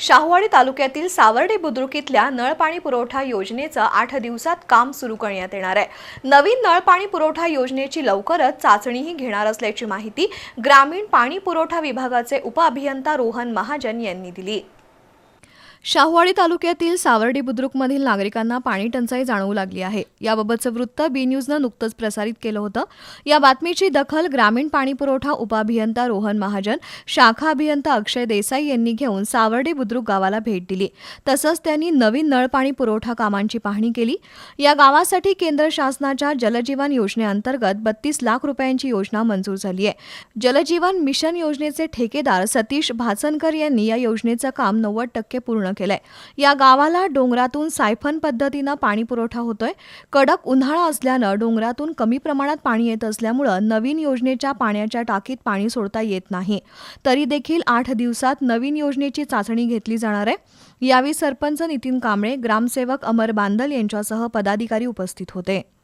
शाहूवाडी तालुक्यातील सावर्डे बुद्रुक इथल्या नळपाणी पुरवठा योजनेचं आठ दिवसात काम सुरू करण्यात येणार आहे. नवीन नळपाणी पुरवठा योजनेची लवकरच चाचणीही घेणार असल्याची माहिती ग्रामीण पाणी पुरवठा विभागाचे उपअभियंता रोहन महाजन यांनी दिली. शाहवाडी तालुक्यातील सावर्डी बुद्रुकमधील नागरिकांना पाणी टंचाई जाणवू लागली आहे. याबाबतचं वृत्त बी न्यूजनं नुकतंच प्रसारित केलं होतं. या बातमीची दखल ग्रामीण पाणी पुरवठा उपअभियंता रोहन महाजन शाखा अभियंता अक्षय देसाई यांनी घेऊन सावर्डी बुद्रुक गावाला भेट दिली. तसंच त्यांनी नवीन नळपाणी पुरवठा कामांची पाहणी केली. या गावासाठी केंद्र शासनाच्या जलजीवन योजनेअंतर्गत बत्तीस लाख रुपयांची योजना मंजूर झाली आहे. जलजीवन मिशन योजनेचे ठेकेदार सतीश भासनकर यांनी या योजनेचं काम नव्वद टक्के पूर्ण केलंय या गावाला डोंगरातून सायफन पद्धतीनं पाणी पुरवठा होतोय. कडक उन्हाळा असल्यानं डोंगरातून कमी प्रमाणात पाणी येत असल्यामुळं नवीन योजनेच्या पाण्याच्या टाकीत पाणी सोडता येत नाही. तरी देखील आठ दिवसात नवीन योजनेची चाचणी घेतली जाणार आहे. यावेळी सरपंच नितीन कांबळे ग्रामसेवक अमर बांदल यांच्यासह पदाधिकारी उपस्थित होते.